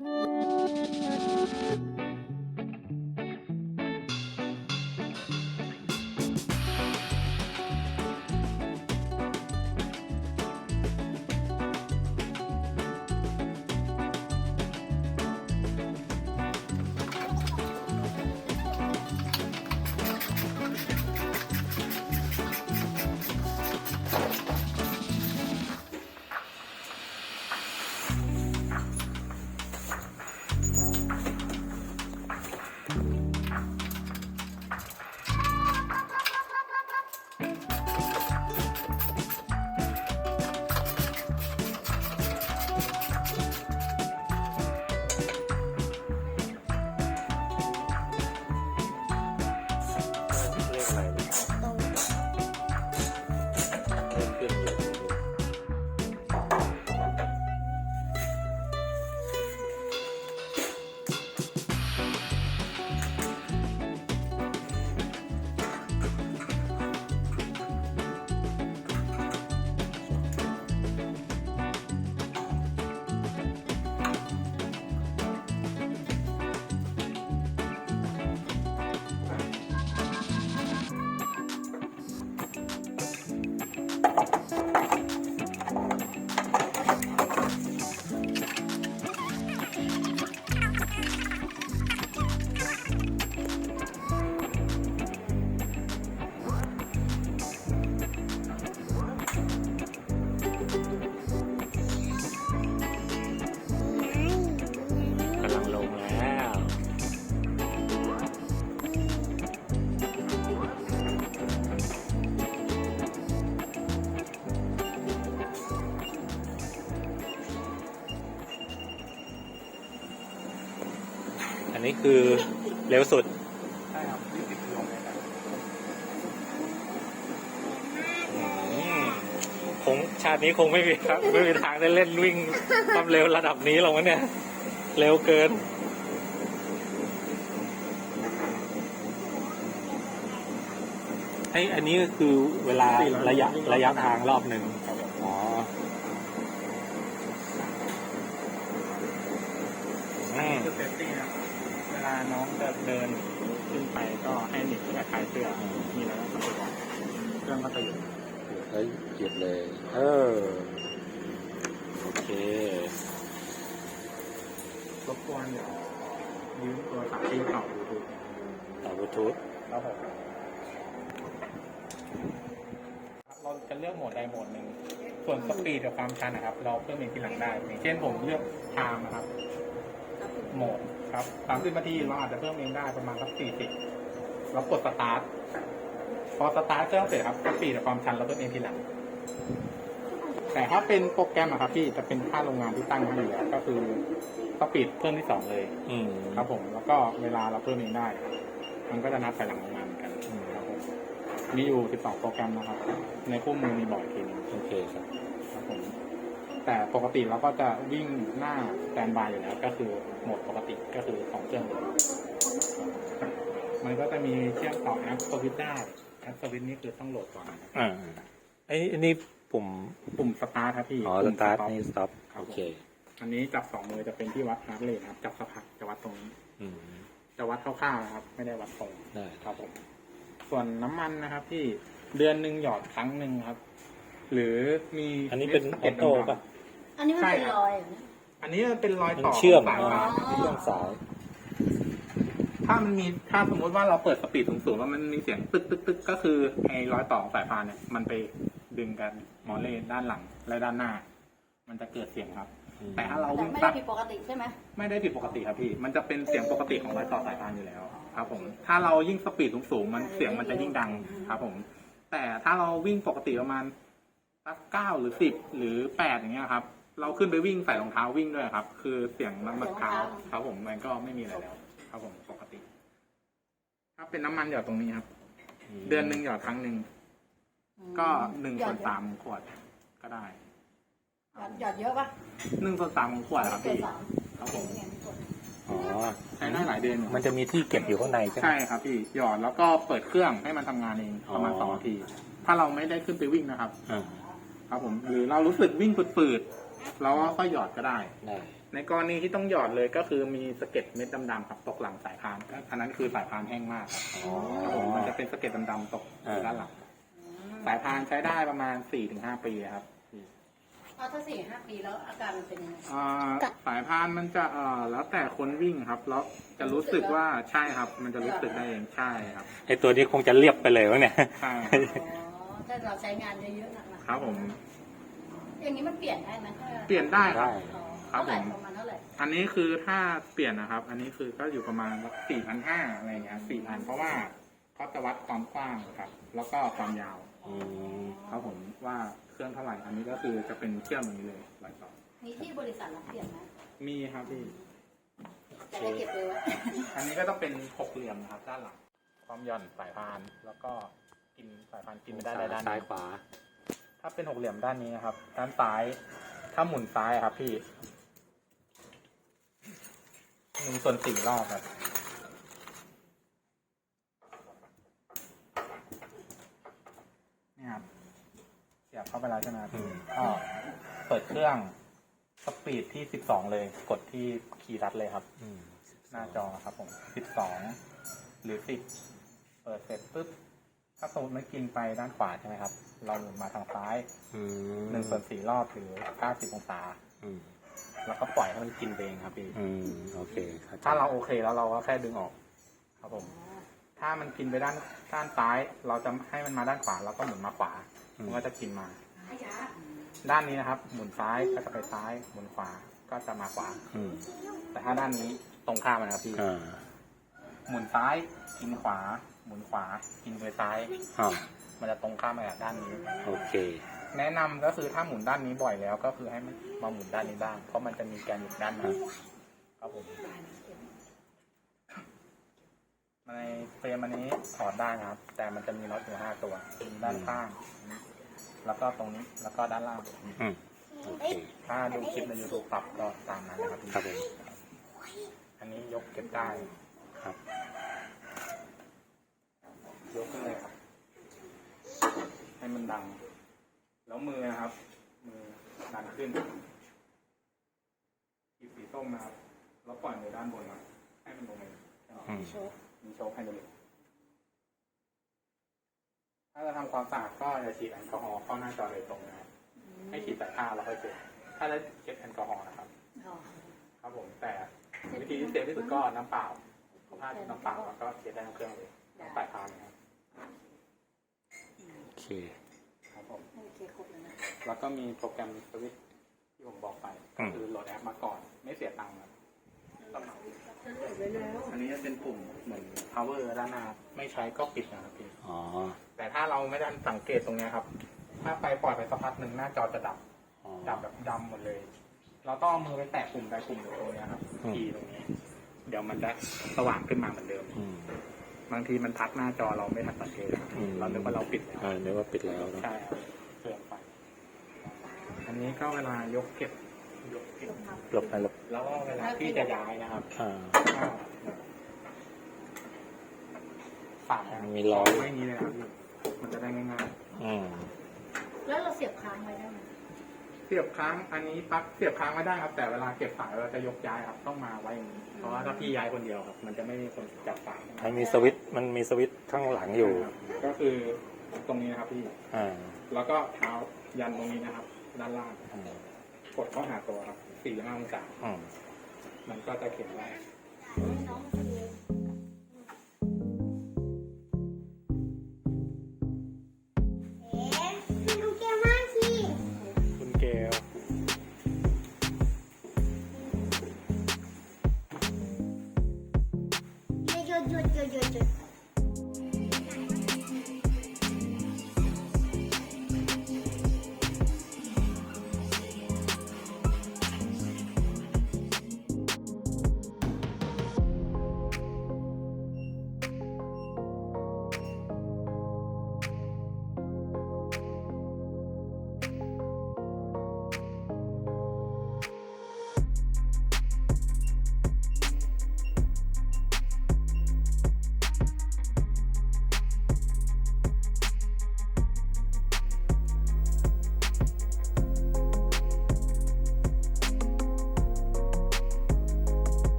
เล นนี้คือเร็วสุด ใช่ครับยี่สิบกิโลเมตรอืมคงชาตินี้คงไม่มีครับไม่มีทางได้เล่นวิ่งความเร็วระดับนี้หรอกมั้งเนี่ย เร็วเกิน ไออันนี้ก็คือเวลาระยะระยะทางรอบหนึ่งอ๋ออืม คือเซฟตี้นะเวลาน้องจะเดินขึ้นไปก็ให้หนีบและคลายเสื้อมีแล้วก็ตัวเครื่องก็จะหยุดเฮ้ยเก็บเลย เออ โอเครบกวนเดี๋ยวยืมตัวสายที่เข่าดูดูต่อบลูทูธแล้วผมเราจะเลือกโหมดใดโหมดหนึ่ง ส่วนสปีดกับความชันนะครับ เราเพิ่มเองทีหลังได้ อย่างเช่นผมเลือกไทม์นะครับ โหมด ครับสามสิบนาทีเราอาจจะเพิ่มเองได้ประมาณสักสี่สิบเรากดสตาร์ทพอสตาร์ทเครื่องเสร็จครับสปีดกับความชันเราเพิ่มเองทีหลัง แต่ถ้าเป็นโปรแกรมอะครับพี่จะเป็นค่าโรงงานที่ตั้งไว้อยู่แล้วก็คือสปีดเพิ่มที่สองเลย อืมครับผม แล้วก็เวลาเราเพิ่มเองได้ มันก็จะนับไปหลังโรงงานเหมือนกันครับผมมีอยู่12โปรแกรมนะครับ ในคู่มือมีบอกอีกทีหนึงโอเคครับ ครับผม แต่ปกติเราก็จะวิ่งหน้าแตนบายอยู่แล้ว ก็คือโหมดปกติก็คือสองเครื่องเลยมันก็จะมีเชื่อมต่อแอปสวิตได้แอปสวิตนี่คือต้องโหลดก่อนนะครับอ่าไอ้อันนี้ปุ่ม ปุ่มสตาร์ทครับพี่อ๋อสปุ่ม ตาร์ท stop นี่สต็อปครับโอเค อันนี้จับสองมือจะเป็นที่วัดฮาร์ดเรทครับ จับสักพักจะวัดตรงนี้อืม จะวัดคร่าวๆนะครับ ไม่ได้วัดตรง ได้ ครับผมส่วนน้ำมันนะครับ ที่เดือนหนึ่งหยอดครั้งหนึ่งครับ หรือมีอันนี้เป็นออโต้ป่ะ อันนี้มันเป็นรอยเหรอเนี่ยอันนี้มันเป็นรอยมันต่อเชื่อมสายพานอ๋อเชื่อมสายถ้ามันมีถ้าสมมุติว่าเราเปิดสปีดสูงๆแล้วมันมีเสียงตึกตึกตึกก็คือไอ้รอยต่อของสายพานเนี่ยมันไปดึงกันมอเล่ด้านหลังและด้านหน้า มันจะเกิดเสียงครับอืมแต่ถ้าเราแต่วิ่งไม่ตัได้ดผิดปกติใช่ไหมไม่ได้ผิดปกติครับพี่ มันจะเป็นเสียงปกติของรอยต่อสายพานอยู่แล้วครับผม ถ้าเรายิ่งสปีดสูงๆ มันเสียงมันจะยิ่งดังครับผม แต่ถ้าเราวิ่งปกติประมาณสักเก้าหรือสิบหรือแปดอย่างเงี้ยครับ เราขึ้นไปวิ่งใส่รองเท้าวิ่งด้วยครับ คือเสียงน้ำมันเท้าครับผมมันก็ไม่มีอะไรแล้ว ครับผมปกติ ถ้าเป็นน้ำมันหยอดตรงนี้ครับ เดือนหนึ่งหยอดครั้งหนึ่งก็หนึ่งส่วนสามขวดก็ได้หยอดหยอดเยอะปะหนึ่งส่วนสามของขวดครับเกินพี่สามครับผมอ๋อใช้ได้หลายเดือนอยู่มันจะมีที่เก็บอยู่ข้างในใช่ไหมใช่ครับพี่หยอดแล้วก็เปิดเครื่องให้มันทำงานเองประมาณอ๋อสองนาที ถ้าเราไม่ได้ขึ้นไปวิ่งนะครับอ่าครับผมหรือเรารู้สึกวิ่งฝืดๆ เราก็ค่อยหยอดก็ได้ ได้ในกรณีที่ต้องหยอดเลยก็คือมีสะเก็ดเม็ดดำๆครับตกหลังสายพานอันนั้นคือสายพานแห้งมากครับอ๋อ ครับผมมันจะเป็นสะเก็ดดำๆตกอยู่ด้านหลังสายพานใช้ได้ประมาณ4ี่ถึงห้าปีครับ เอาถ้าสี่ห้าปีแล้วอาการมันเป็นยังไง อ่าสายพานมันจะเอ่อแล้วแต่คนวิ่งครับ แล้วจะรู้สึกว่าใช่ครับ มันจะรู้สึกได้เองใช่ครับ ไอตัวนี้คงจะเรียบไปเลยวะเนี่ย ใช่อ๋อถ้าเราใช้งานเยอะๆหนักๆครับผม อย่างนี้มันเปลี่ยนได้ไหมเปลี่ยนได้ครับ ได้อ๋อครับเท่าไหร่ผมประมาณเท่าไหร่อันนี้คือถ้าเปลี่ยนนะครับ อันนี้คือก็อยู่ประมาณสี่พันห้าอะไรอย่างเงี้ยสี่พันเพราะว่าเขาจะวัดความกว้างครับ แล้วก็ความยาวอืมครับผมว่าเครื่องเท่าไหร่ อันนี้ก็คือจะเป็นเครื่องแบบนี้เลยหลายต่อมีที่บริษัทรับเปลี่ยนไหมมีครับพี่ จะได้เก็บเลยไว้อันนี้ก็ต้องเป็นหกเหลี่ยมนะครับ ด้านหลัง ความหย่อนสายพาน แล้วก็กินสายพานกินไม่ได้ด้านซ้ายนี้ขวา ถ้าเป็นหกเหลี่ยมด้านนี้นะครับ ด้านซ้าย ถ้าหมุนซ้ายอะครับพี่หนึ่งส่วนสี่รอบครับ นี่ครับ เสียบเข้าไปแล้วใช่ไหมครับอืมก็เปิดเครื่องสปีดที่สิบสองเลย กดที่คีย์รัดเลยครับอืมหน้าจอครับผมสิบสองหรือสิบ เปิดเสร็จปุ๊บ ถ้าสมมติมันกินไปด้านขวาใช่ไหมครับ เราหมุนมาทางซ้ายอืมหนึ่งส่วนสี่รอบหรือเก้าสิบองศาอืมแล้วก็ปล่อยให้มันกินไปเองครับพี่อืมโอเคข้ใจถ้าเราโอเคแล้วเราก็แค่ดึงออก ครับผม ถ้ามันกินไปด้านด้านซ้าย เราจะให้มันมาด้านขวาเราก็หมุนมาขวา มันก็จะกินมา ด้านนี้นะครับ หมุนซ้ายก็จะไปซ้าย หมุนขวาก็จะมาขวาอืมแต่ถ้าด้านนี้ตรงข้ามนะครับพี่อ่าหมุนซ้ายกินขวา หมุนขวากินไปซ้ายอ่ามันจะตรงข้ามไปกับด้านนี้ โอเค แนะนำก็คือถ้าหมุนด้านนี้บ่อยแล้ว ก็คือให้มันมาหมุนด้านนี้บ้าง เพราะมันจะมีแกนอยู่ด้านนั้นครับผมในเฟรมอันนี้ถอดได้นะครับ แต่มันจะมีน็อตอยู่ห้าตัวมีด้านข้าง แล้วก็ตรงนี้แล้วก็ด้านล่าง อืมโอเคถ้าดูคลิปใน YouTube ปรับก็ตามนั้นนะครับครับผมอันนี้ยกเก็บได้ ครับ ยกขึ้นเลยครับ ให้มันดัง แล้วมือนะครับ มือดันขึ้นหยิบสีส้มนะครับ แล้วปล่อยมือด้านบนมาให้มันลงเลยอืมโชว์มีโชคให้ดูเลยถ้าจะทำความสะอาดก็จะฉีดแอลกอฮอล์เข้าหน้าจอโดยตรงนะครับให้ฉีดแต่ผ้าแล้วค่อยเช็ดถ้าจะเช็ดแอลกอฮอล์นะครับอ๋อครับผมแต่วิธีที่เซฟที่สุดก็น้ำเปล่าเอาผ้าชุบน้ำเปล่าแล้วก็เช็ดได้ทั้งเครื่องเลยน้ำปลายพานนะครับโอเคครับผมโอเคครบแล้วนะแล้วก็มีโปรแกรมสวิตช์ที่ผมบอกไปอืก็มคือโหลดแอปมาก่อน ไม่เสียตังค์ครับฉันเปิดไว้แล้วอันนี้จะเป็นปุ่มเหมือน power ด้านหน้าไม่ใช้ก็ปิดนะครับพี่อ๋อแต่ถ้าเราไม่ได้สังเกตตรงเนี้ยครับ ถ้าไปปล่อยไปสักพักหนึ่งหน้าจอจะดับอ๋อดับแบบดำหมดเลย เราต้องเอามือไปแตะปุ่มใดปุ่มหนึ่งตรงเนี้ยครับอืมทีตรงนี้ เดี๋ยวมันจะสว่างขึ้นมาเหมือนเดิมอืม บางทีมันพักหน้าจอเราไม่ทันสังเกตครับอืม เรานึกว่าเราปิดแล้วอ่าเดี๋ยวว่าปิดแล้วเนอะใช่ครับเปลืองไฟอันนี้ก็เวลายกเก็บยกเก็บหลบไปหลบแล้วก็เวลาที่จะย้ายนะครับอ่า ก็ฝากมีล้อไว้อย่างนี้เลยนะครับพี่มันจะได้ง่ายอืมแล้วเราเสียบค้างไว้ได้ไหมๆเสียบค้างอันนี้ปลั๊กเสียบค้างไม่ได้ครับ แต่เวลาเก็บสายเราจะยกย้ายครับต้องมาไว้อย่างนี้เพราะว่าถ้าพี่ย้ายคนเดียวครับ มันจะไม่มีคนจับสายมันมีสวิตช์มันมีสวิตช์ข้างหลังอยู่ครับก็คือตรงนี้นะครับพี่อ่าแล้วก็เท้ายันตรงนี้นะครับ ด้านล่างอืมกดเข้าหาตัวครับสี่ห้าองศาอืมมันก็จะเข็นได้